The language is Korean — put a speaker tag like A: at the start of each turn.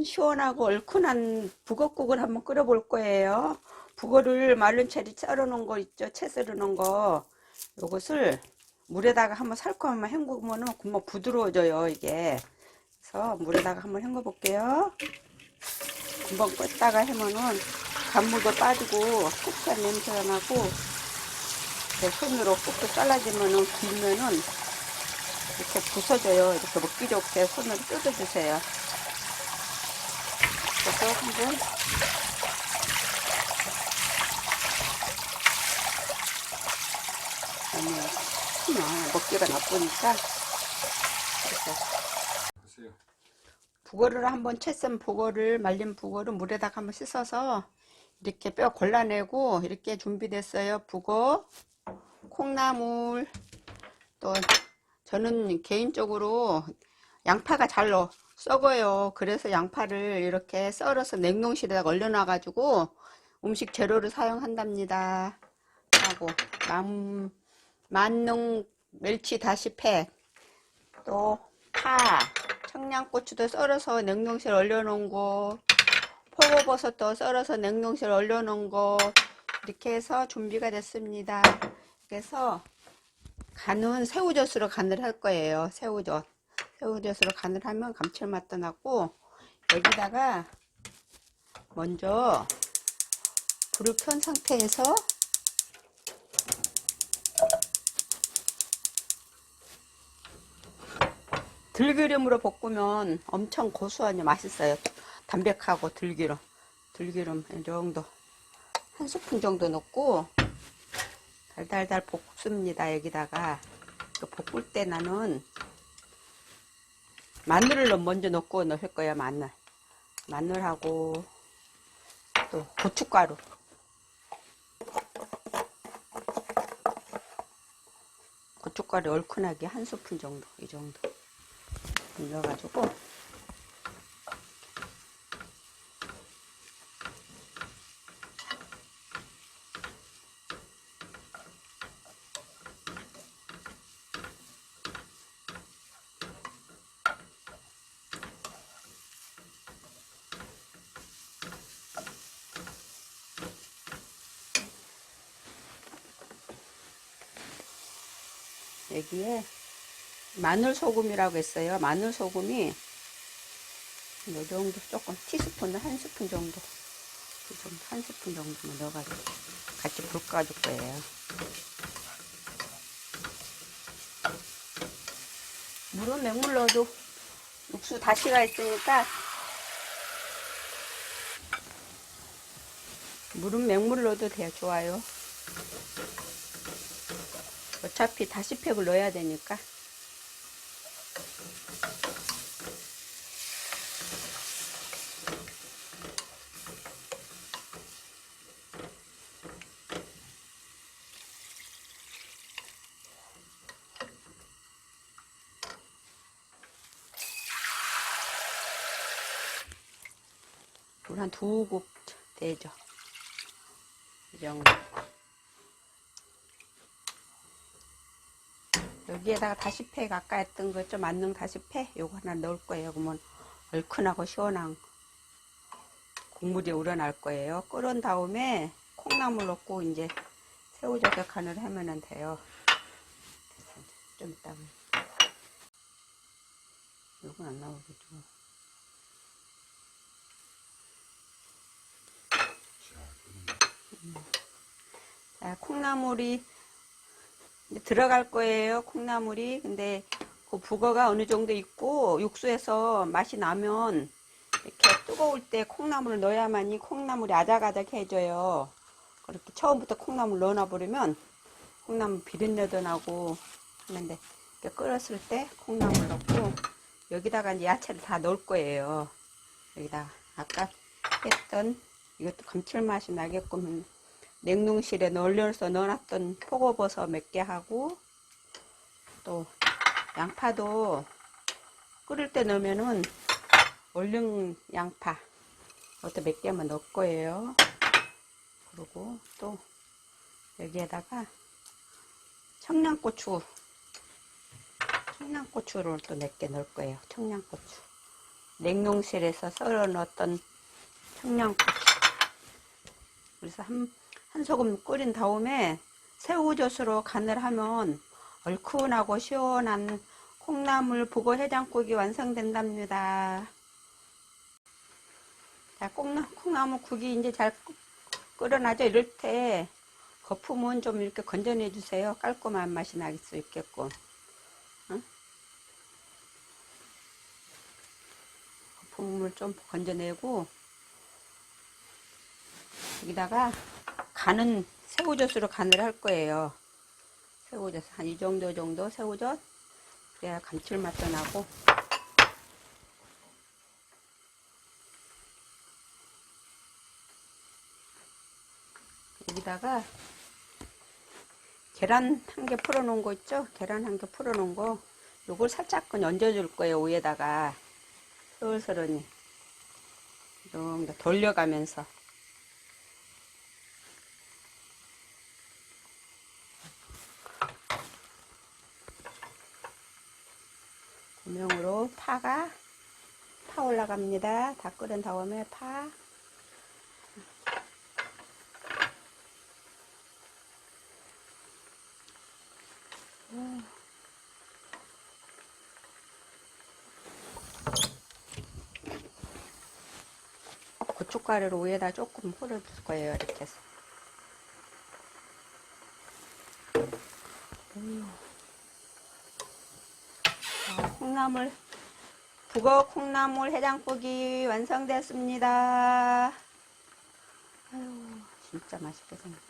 A: 오늘은 시원하고 얼큰한 북어국을 한번 끓여 볼 거예요. 북어를 마른 채리 썰어 놓은 거 있죠? 채 썰어 놓은 거. 요것을 물에다가 한번 살짝 헹구면은 금방 부드러워져요, 이게. 그래서 물에다가 한번 헹궈 볼게요. 금방 껐다가 하면은 간물도 빠지고 푹한 냄새가 나고 손으로 꾹꾹 잘라주면은 길면은 이렇게 부서져요. 이렇게 먹기 좋게 손으로 뜯어주세요. 그래서 한번 아니, 그냥 먹기가 나쁘니까 그래서. 북어를 한번 채 썬 북어를 말린 북어를 물에다가 한번 씻어서 이렇게 뼈 골라내고 이렇게 준비됐어요. 북어, 콩나물, 또 저는 개인적으로 양파가 잘 넣- 썩어요. 그래서 양파를 이렇게 썰어서 냉동실에다가 얼려놔 가지고 음식 재료를 사용한답니다. 하고 만, 만능 멸치 다시팩, 또 파, 청양고추도 썰어서 냉동실 얼려놓은 거, 포고버섯도 썰어서 냉동실 얼려놓은 거 이렇게 해서 준비가 됐습니다. 그래서 간은 새우젓으로 간을 할 거예요. 새우젓. 새우젓으로 간을 하면 감칠맛 도 나고 여기다가 먼저 불을 켠 상태에서 들기름으로 볶으면 엄청 고소하니 맛있어요. 담백하고 들기름. 들기름 이 정도. 한 스푼 정도 넣고 달달달 볶습니다. 여기다가. 그 볶을 때 나는 마늘을 먼저 넣고 넣을 거야, 마늘. 마늘하고 또 고춧가루. 고춧가루 얼큰하게 한 스푼 정도, 이 정도. 넣어가지고 여기에 마늘 소금이라고 했어요. 마늘 소금이 이 정도 조금 티스푼 한 스푼 정도 한 스푼 정도만 넣어가지고 같이 볶아줄 거예요. 물은 맹물 넣어도 육수 다시가 있으니까 물은 맹물 넣어도 돼요. 좋아요. 어차피 다시 팩을 넣어야 되니까 물 한두국 되죠. 이 정도. 여기에다가 다시팩 아까 했던 거좀 만능 다시팩 요거 하나 넣을 거예요. 그러면 얼큰하고 시원한 국물이 우러날 거예요. 끓은 다음에 콩나물 넣고 이제 새우젓에 간을 하면 돼요. 좀 이따가 요건 안 나오겠죠. 자, 콩나물이 이제 들어갈 거예요. 콩나물이. 근데 그 북어가 어느 정도 있고 육수에서 맛이 나면 이렇게 뜨거울 때 콩나물을 넣어야만이 콩나물이 아작아작해져요. 그렇게 처음부터 콩나물 넣어놔 버리면 콩나물 비린내도 나고 하는데 끓었을 때 콩나물 넣고 여기다가 이제 야채를 다 넣을 거예요. 여기다 아까 했던 이것도 감칠맛이 나게끔 냉동실에 얼려서 넣어놨던 표고버섯 몇 개 하고 또 양파도 끓일 때 넣으면은 얼른 양파 이것도 몇 개만 넣을 거예요. 그리고 또 여기에다가 청양고추 청양고추를 또 몇 개 넣을 거예요. 청양고추 냉동실에서 썰어 넣었던 청양고추. 그래서 한, 한 소금 끓인 다음에 새우젓으로 간을 하면 얼큰하고 시원한 콩나물 북어 해장국이 완성된답니다. 자, 콩나, 콩나물 국이 이제 잘 끓- 끓어나죠? 이럴 때 거품은 좀 이렇게 건져내 주세요. 깔끔한 맛이 날 수 있겠고. 응? 거품을 좀 건져내고 여기다가 간은 새우젓으로 간을 할 거예요. 새우젓 한 이 정도 정도 새우젓. 그래야 감칠맛도 나고. 여기다가 계란 한 개 풀어 놓은 거 있죠? 계란 한 개 풀어 놓은 거. 요걸 살짝 얹어 줄 거예요 위에다가. 좀더 돌려가면서 구명으로 파가 파 올라갑니다. 다 끓은 다음에 파 고춧가루를 위에다 조금 뿌려줄 거예요. 이렇게 해서. 자, 콩나물, 북어 콩나물 해장국이 완성됐습니다. 아유, 진짜 맛있게 생겼다.